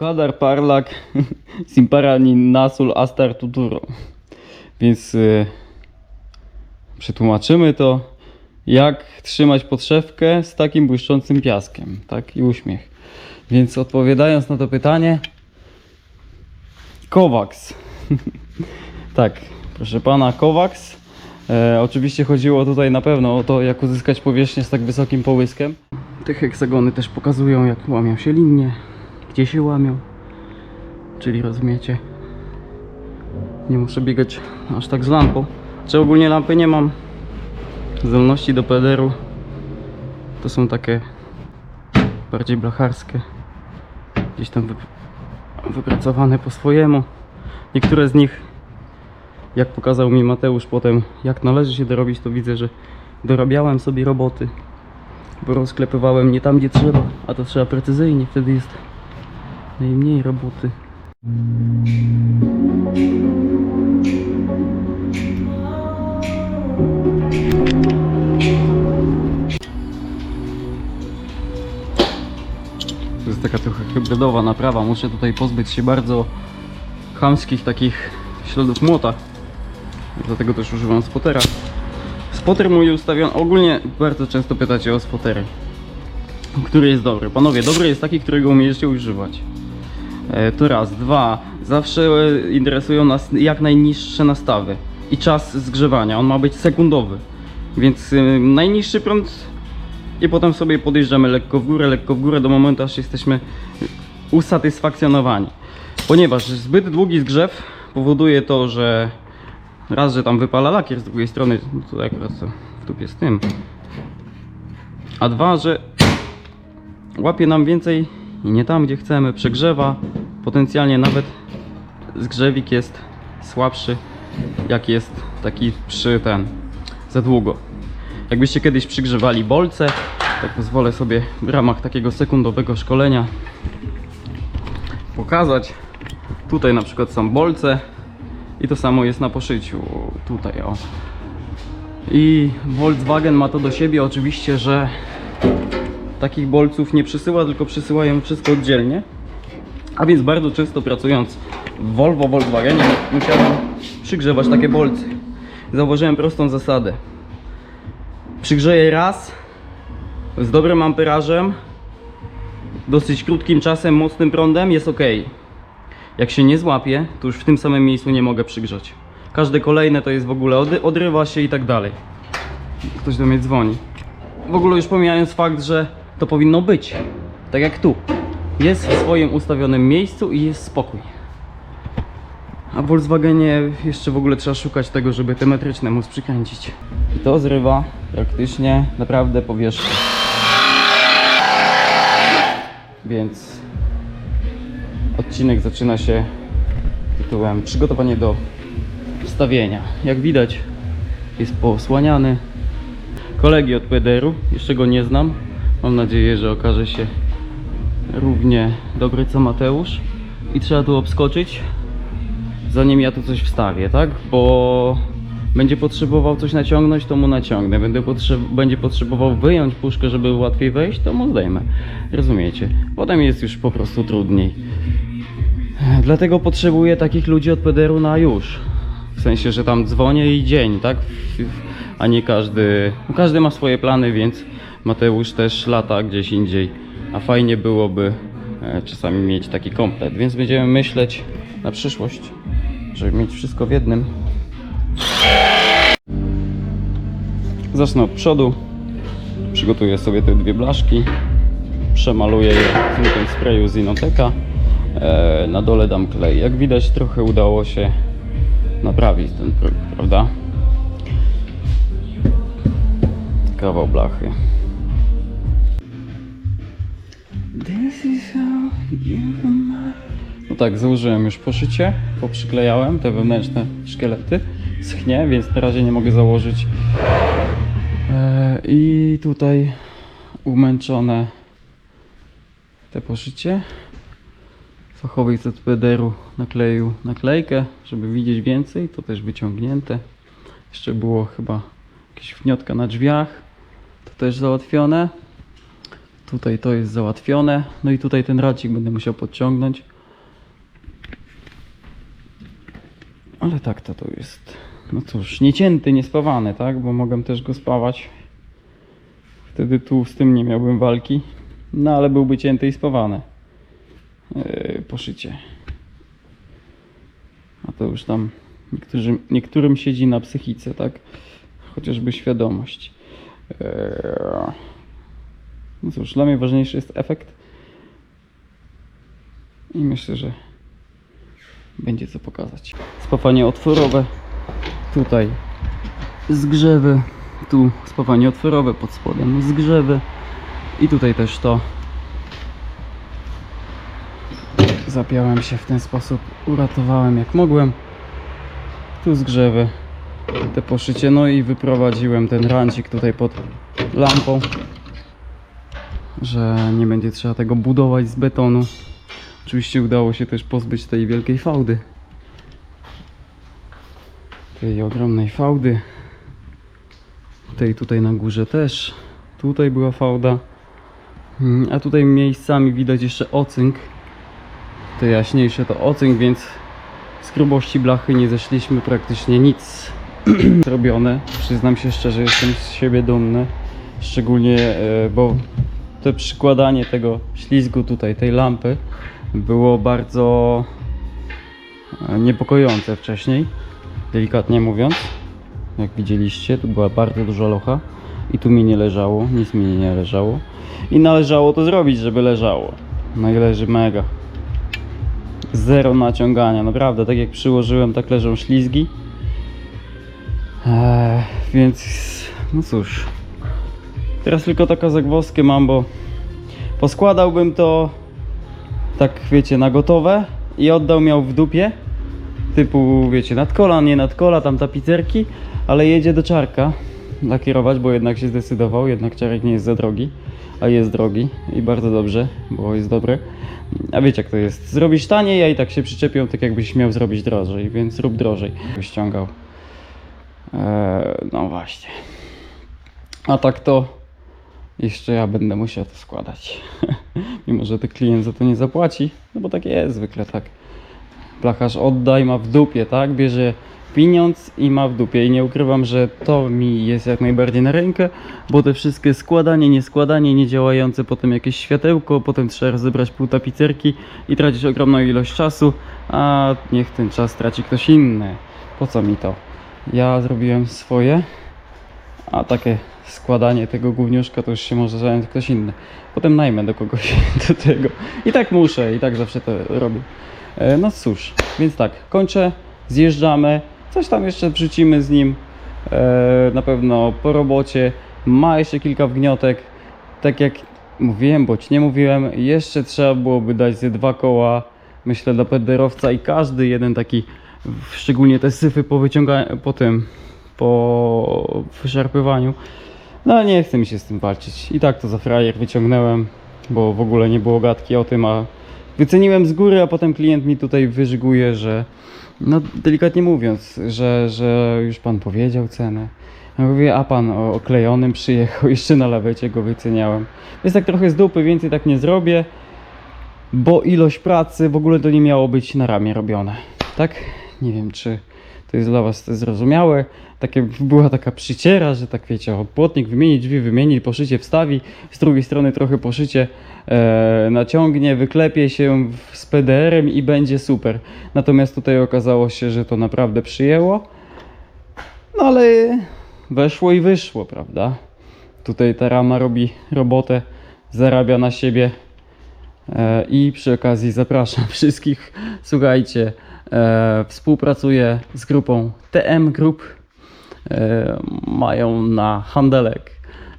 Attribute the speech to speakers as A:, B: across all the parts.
A: Ukadar parlak simparanin nasul astar tuturo. Więc y, przetłumaczymy to, jak trzymać podszewkę z takim błyszczącym piaskiem. Taki uśmiech. Więc odpowiadając na to pytanie, Kovacs. tak, proszę pana, Kovacs. E, oczywiście chodziło tutaj na pewno o to, jak uzyskać powierzchnię z tak wysokim połyskiem. Te heksagony też pokazują, jak łamią się linie, gdzie się łamią. Czyli rozumiecie, nie muszę biegać aż tak z lampą. Czy ogólnie lampy nie mam. Zdolności do pederu to są takie bardziej blacharskie. Gdzieś tam wy, wypracowane po swojemu. Niektóre z nich, jak pokazał mi Mateusz potem, jak należy się dorobić, to widzę, że dorabiałem sobie roboty. Bo rozklepywałem nie tam, gdzie trzeba, a to trzeba precyzyjnie, wtedy jest najmniej roboty. To jest taka trochę hybrydowa naprawa. Muszę tutaj pozbyć się bardzo chamskich takich śladów młota. Dlatego też używam spotera. Spotter mój ustawiony. Ogólnie bardzo często pytacie o spotery. Który jest dobry? Panowie, dobry jest taki, którego umiecie używać. E, to raz. Dwa. Zawsze e, interesują nas jak najniższe nastawy i czas zgrzewania. On ma być sekundowy. Więc e, najniższy prąd i potem sobie podjeżdżamy lekko w górę, lekko w górę do momentu, aż jesteśmy usatysfakcjonowani. Ponieważ zbyt długi zgrzew powoduje to, że raz, że tam wypala lakier z drugiej strony, no to akurat w dupie z tym. A dwa, że łapie nam więcej i nie tam, gdzie chcemy, przegrzewa. Potencjalnie nawet zgrzewik jest słabszy, jak jest taki przy ten, za długo. Jakbyście kiedyś przygrzewali bolce, tak pozwolę sobie w ramach takiego sekundowego szkolenia pokazać. Tutaj na przykład są bolce i to samo jest na poszyciu. Tutaj o. I Volkswagen ma to do siebie oczywiście, że takich bolców nie przysyła, tylko przysyłają wszystko oddzielnie. A więc bardzo często pracując w Volvo Volkswagenie musiałem przygrzewać takie bolce. Zauważyłem prostą zasadę. Przygrzeję raz z dobrym amperażem, dosyć krótkim czasem, mocnym prądem jest ok. Jak się nie złapie, to już w tym samym miejscu nie mogę przygrzać. Każde kolejne to jest w ogóle ody- odrywa się i tak dalej. Ktoś do mnie dzwoni. W ogóle już pomijając fakt, że to powinno być. Tak jak tu. Jest w swoim ustawionym miejscu i jest spokój. A w Volkswagenie jeszcze w ogóle trzeba szukać tego, żeby te metryczne móc przykręcić. I to zrywa praktycznie naprawdę powierzchnię. Więc odcinek zaczyna się tytułem Przygotowanie do wstawienia. Jak widać jest posłaniany. Kolegi od PDR-u, jeszcze go nie znam. Mam nadzieję, że okaże się równie dobry co Mateusz. I trzeba tu obskoczyć zanim ja tu coś wstawię, tak? Bo będzie potrzebował coś naciągnąć, to mu naciągnę. Będę potrze będzie potrzebował wyjąć puszkę, żeby łatwiej wejść, to mu zdejmę. Rozumiecie? Potem jest już po prostu trudniej. Dlatego potrzebuję takich ludzi od PDR-u na już. W sensie, że tam dzwonię i dzień, tak? A nie każdy. Każdy ma swoje plany, więc Mateusz też lata gdzieś indziej. A fajnie byłoby e, czasami mieć taki komplet. Więc będziemy myśleć na przyszłość, żeby mieć wszystko w jednym. Zacznę od przodu. Przygotuję sobie te dwie blaszki. Przemaluję je zwykłym sprayu z Inoteka. E, na dole dam klej. Jak widać trochę udało się naprawić ten próg, prawda? Kawał blachy. No tak, założyłem już poszycie, poprzyklejałem te wewnętrzne szkielety. Schnie, więc na razie nie mogę założyć. E, I tutaj umęczone te poszycie. Fachowy z PDR-u nakleił naklejkę, żeby widzieć więcej. To też wyciągnięte. Jeszcze było chyba jakieś wniotka na drzwiach. To też załatwione. Tutaj to jest załatwione. No i tutaj ten racik będę musiał podciągnąć. Ale tak to to jest. No cóż, niecięty, niespawany, tak? Bo mogłem też go spawać. Wtedy tu z tym nie miałbym walki. No ale byłby cięty i spawany. Yy, poszycie. A to już tam niektórym siedzi na psychice, tak? Chociażby świadomość. Eee, No cóż, dla mnie ważniejszy jest efekt. I myślę, że będzie co pokazać. Spawanie otworowe. Tutaj zgrzewy. Tu spawanie otworowe pod spodem zgrzewy. I tutaj też to. Zapiąłem się w ten sposób. Uratowałem jak mogłem. Tu zgrzewy. Te poszycie. No i wyprowadziłem ten rancik tutaj pod lampą. Że nie będzie trzeba tego budować z betonu. Oczywiście udało się też pozbyć tej wielkiej fałdy. Tej ogromnej fałdy. Tej tutaj na górze też. Tutaj była fałda. Mm, A tutaj miejscami widać jeszcze ocynk. Te jaśniejsze to ocynk, więc z grubości blachy nie zeszliśmy praktycznie nic zrobione. Przyznam się szczerze, jestem z siebie dumny. Szczególnie, e, bo to przykładanie tego ślizgu tutaj, tej lampy było bardzo e, niepokojące wcześniej, delikatnie mówiąc. Jak widzieliście, tu była bardzo duża locha i tu mi nie leżało, nic mi nie leżało. I należało to zrobić, żeby leżało. No i leży mega. Zero naciągania, naprawdę, tak jak przyłożyłem, tak leżą ślizgi. Eee, więc, no cóż. Teraz tylko taką zagwozdkę mam, bo poskładałbym to tak, wiecie, na gotowe i oddał miał w dupie. Typu, wiecie, nadkola, nie nadkola, tam tapicerki, ale jedzie do czarka lakierować, bo jednak się zdecydował, jednak czarek nie jest za drogi, a jest drogi i bardzo dobrze, bo jest dobry. A wiecie jak to jest, zrobisz taniej, a i tak się przyczepią, tak jakbyś miał zrobić drożej, więc rób drożej. Ściągał. Eee, no właśnie. A tak to jeszcze ja będę musiał to składać. Mimo, że ten klient za to nie zapłaci, no bo tak jest zwykle, tak. Blacharz oddaj, ma w dupie, tak? Bierze pieniądz i ma w dupie. I nie ukrywam, że to mi jest jak najbardziej na rękę, bo te wszystkie składanie, nieskładanie, niedziałające potem jakieś światełko, potem trzeba rozebrać pół tapicerki i tracić ogromną ilość czasu, a niech ten czas traci ktoś inny. Po co mi to? Ja zrobiłem swoje, a takie składanie tego gówniuszka to już się może zająć ktoś inny. Potem najmę do kogoś do tego. I tak muszę, i tak zawsze to robię. E, No cóż, więc tak, kończę, zjeżdżamy, coś tam jeszcze wrzucimy z nim. E, Na pewno po robocie. Ma jeszcze kilka wgniotek. Tak jak mówiłem, bądź nie mówiłem, jeszcze trzeba byłoby dać ze dwa koła, myślę, dla pederowca i każdy jeden taki, szczególnie te syfy po wyciąganiu, po tym, po wyszarpywaniu. No nie chce mi się z tym walczyć. I tak to za frajer wyciągnąłem, bo w ogóle nie było gadki o tym, a wyceniłem z góry, a potem klient mi tutaj wyżyguje, że no delikatnie mówiąc, że, że już pan powiedział cenę. Ja mówię, a pan o oklejonym przyjechał, jeszcze na lawecie go wyceniałem. Jest tak trochę z dupy, więcej tak nie zrobię, bo ilość pracy w ogóle to nie miało być na ramię robione. Tak? Nie wiem, czy to jest dla was zrozumiałe. Takie, była taka przyciera, że tak wiecie, o, płotnik wymieni, drzwi wymieni, poszycie wstawi, z drugiej strony trochę poszycie e, naciągnie, wyklepie się z PDR-em i będzie super. Natomiast tutaj okazało się, że to naprawdę przyjęło. No ale weszło i wyszło, prawda? Tutaj ta rama robi robotę, zarabia na siebie. E, I przy okazji zapraszam wszystkich. Słuchajcie, e, współpracuję z grupą TM Group. E, mają na handelek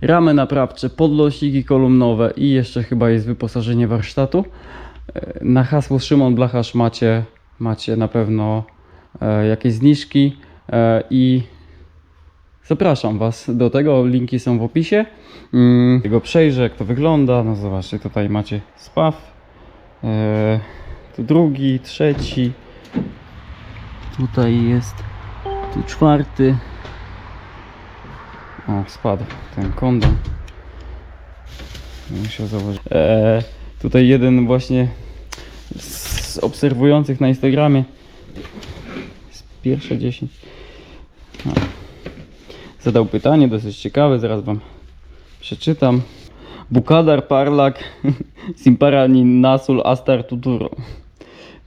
A: ramy naprawcze, podnośniki kolumnowe i jeszcze chyba jest wyposażenie warsztatu. E, na hasło Szymon Blacharz macie, macie na pewno e, jakieś zniżki i Zapraszam Was do tego, linki są w opisie. Mm, Tego przejrzę, jak to wygląda. No zobaczcie, tutaj macie spaw. Tu drugi, trzeci. Tutaj jest tu czwarty. O, spadł ten kondom. Musiał założyć. E, tutaj jeden właśnie z obserwujących na Instagramie z pierwsze 10 no. zadał pytanie dosyć ciekawe, zaraz wam przeczytam. Bukadar parlak simparani nasul astar tuturo.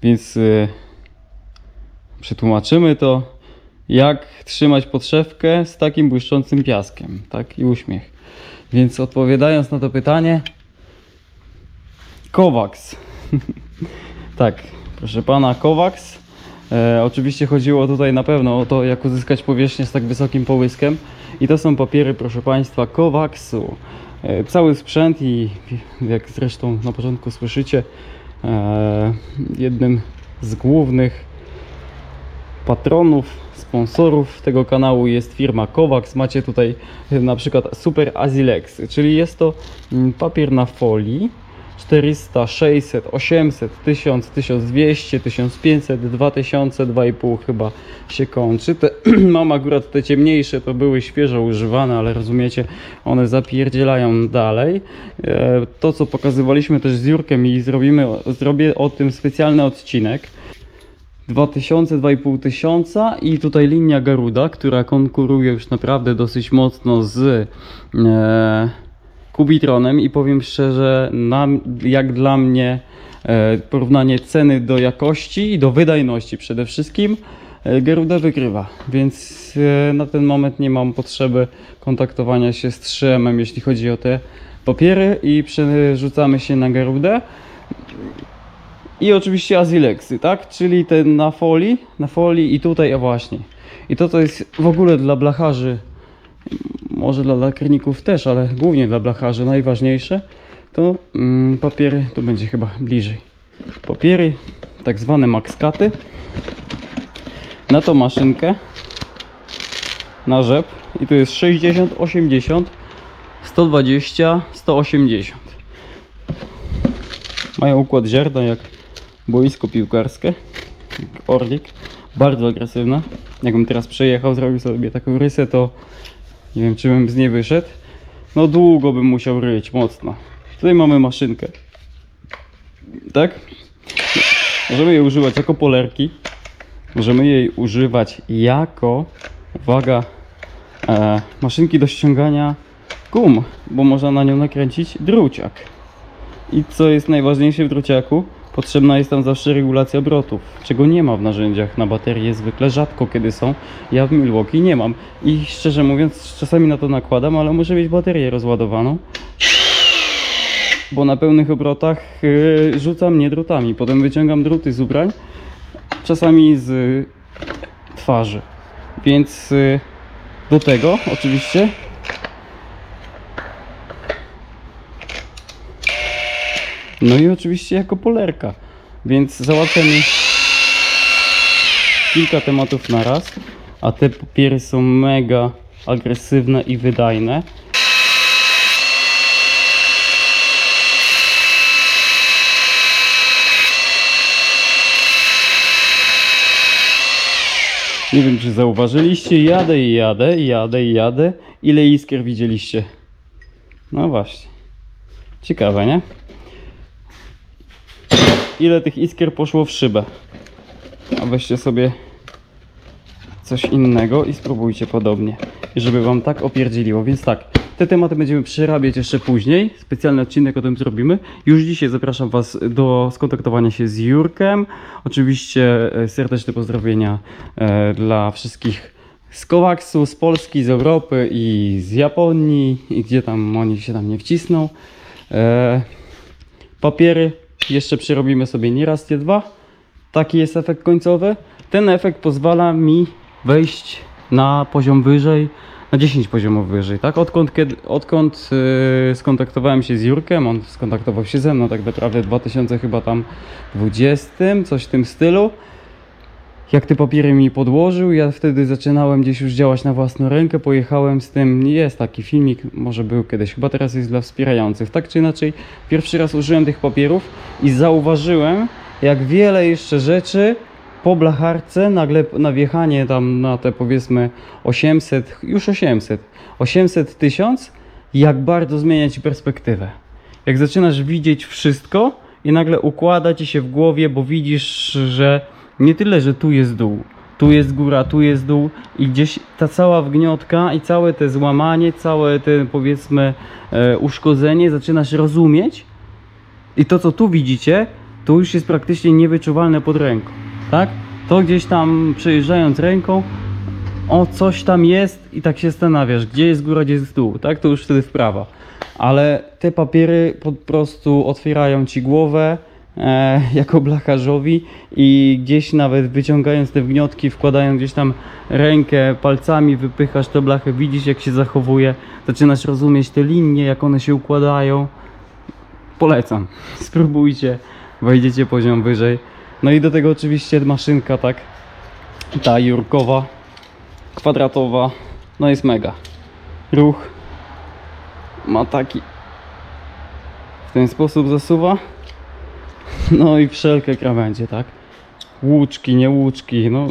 A: Więc e, przetłumaczymy to jak trzymać podszewkę z takim błyszczącym piaskiem, tak i uśmiech. Więc odpowiadając na to pytanie, Kovacs. tak, proszę pana, Kovacs. E, oczywiście chodziło tutaj na pewno o to, jak uzyskać powierzchnię z tak wysokim połyskiem. I to są papiery, proszę państwa, Kovacsu. E, cały sprzęt i jak zresztą na początku słyszycie, e, jednym z głównych patronów, sponsorów tego kanału jest firma Kovacs. Macie tutaj e, na przykład Super Azilex, czyli jest to mm, papier na folii 400, 600, 800, 1000, 1200, 1500, 2000, 2,5 chyba się kończy. Te, mam akurat te ciemniejsze, to były świeżo używane, ale rozumiecie, one zapierdzielają dalej. E, To co pokazywaliśmy też z Jurkiem i zrobimy, zrobię o tym specjalny odcinek. 2000, 2500 tysiąca i tutaj linia Garuda, która konkuruje już naprawdę dosyć mocno z e, Kubitronem i powiem szczerze, nam, jak dla mnie e, porównanie ceny do jakości i do wydajności przede wszystkim e, Garuda wygrywa, więc e, na ten moment nie mam potrzeby kontaktowania się z 3M, jeśli chodzi o te papiery i przerzucamy się na Garudę. I oczywiście Azilexy, tak? Czyli te na folii, na folii i tutaj, a właśnie. I to to jest w ogóle dla blacharzy, może dla lakierników też, ale głównie dla blacharzy najważniejsze, to mm, papiery, tu będzie chyba bliżej. Papiery, tak zwane maxkaty. Na tą maszynkę, na rzep. I tu jest 60, 80, 120, 180. Mają układ ziarna jak boisko piłkarskie, Orlik, bardzo agresywna. Jakbym teraz przejechał, zrobił sobie taką rysę, to nie wiem, czy bym z niej wyszedł. No długo bym musiał ryć, mocno. Tutaj mamy maszynkę. Tak? Możemy jej używać jako polerki. Możemy jej używać jako, uwaga, e, maszynki do ściągania gum, bo można na nią nakręcić druciak. I co jest najważniejsze w druciaku? Potrzebna jest tam zawsze regulacja obrotów, czego nie ma w narzędziach na baterie, zwykle rzadko kiedy są. Ja w Milwaukee nie mam i szczerze mówiąc czasami na to nakładam, ale muszę mieć baterię rozładowaną. Bo na pełnych obrotach yy, rzucam nie drutami, potem wyciągam druty z ubrań, czasami z y, twarzy. Więc y, do tego oczywiście No i oczywiście jako polerka, więc załatwiam mi kilka tematów na raz, a te papiery są mega agresywne i wydajne. Nie wiem, czy zauważyliście, jadę i jadę, jadę i jadę. Ile iskier widzieliście? No właśnie. Ciekawe, nie? Ile tych iskier poszło w szybę. A weźcie sobie coś innego i spróbujcie podobnie. I żeby wam tak opierdzieliło. Więc tak, te tematy będziemy przerabiać jeszcze później. Specjalny odcinek o tym zrobimy. Już dzisiaj zapraszam was do skontaktowania się z Jurkiem. Oczywiście e, serdeczne pozdrowienia e, dla wszystkich z Kowaksu, z Polski, z Europy i z Japonii, i gdzie tam oni się tam nie wcisną. E, papiery jeszcze przerobimy sobie nie raz, nie dwa. Taki jest efekt końcowy. Ten efekt pozwala mi wejść na poziom wyżej, na 10 poziomów wyżej, tak? Odkąd, kiedy, odkąd yy, skontaktowałem się z Jurkiem, on skontaktował się ze mną tak naprawdę w 2000 chyba tam 20, coś w tym stylu. Jak te papiery mi podłożył, ja wtedy zaczynałem gdzieś już działać na własną rękę, pojechałem z tym, jest taki filmik, może był kiedyś, chyba teraz jest dla wspierających. Tak czy inaczej, pierwszy raz użyłem tych papierów i zauważyłem, jak wiele jeszcze rzeczy po blacharce, nagle na wjechanie tam na te powiedzmy 800, już 800, 800 tysiąc, jak bardzo zmienia Ci perspektywę. Jak zaczynasz widzieć wszystko i nagle układa ci się w głowie, bo widzisz, że nie tyle, że tu jest dół, tu jest góra, tu jest dół i gdzieś ta cała wgniotka i całe te złamanie, całe te powiedzmy e, uszkodzenie zaczynasz rozumieć i to co tu widzicie, to już jest praktycznie niewyczuwalne pod ręką, tak? To gdzieś tam przejeżdżając ręką, o coś tam jest i tak się zastanawiasz, gdzie jest góra, gdzie jest dół, tak? To już wtedy wprawa. Ale te papiery po prostu otwierają ci głowę jako blacharzowi i gdzieś nawet wyciągając te wgniotki, wkładając gdzieś tam rękę, palcami wypychasz tę blachę, widzisz jak się zachowuje, zaczynasz rozumieć te linie, jak one się układają. Polecam, spróbujcie, wejdziecie poziom wyżej. No i do tego oczywiście maszynka, tak? Ta jurkowa, kwadratowa, no jest mega. Ruch ma taki w ten sposób zasuwa. No i wszelkie krawędzie, tak? Łuczki, nie łuczki, no.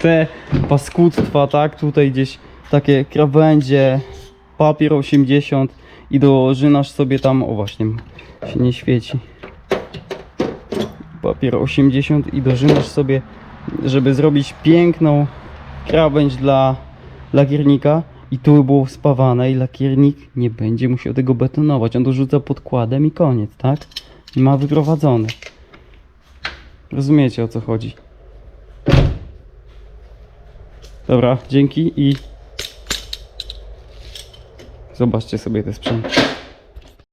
A: Te paskudstwa, tak? Tutaj gdzieś takie krawędzie, papier 80 i dożynasz sobie tam, o właśnie, się nie świeci. Papier 80 i dożynasz sobie, żeby zrobić piękną krawędź dla lakiernika i tu było spawane i lakiernik nie będzie musiał tego betonować. On to rzuca podkładem i koniec, tak? I ma wyprowadzone. Rozumiecie o co chodzi. Dobra, dzięki i zobaczcie sobie te sprzęty.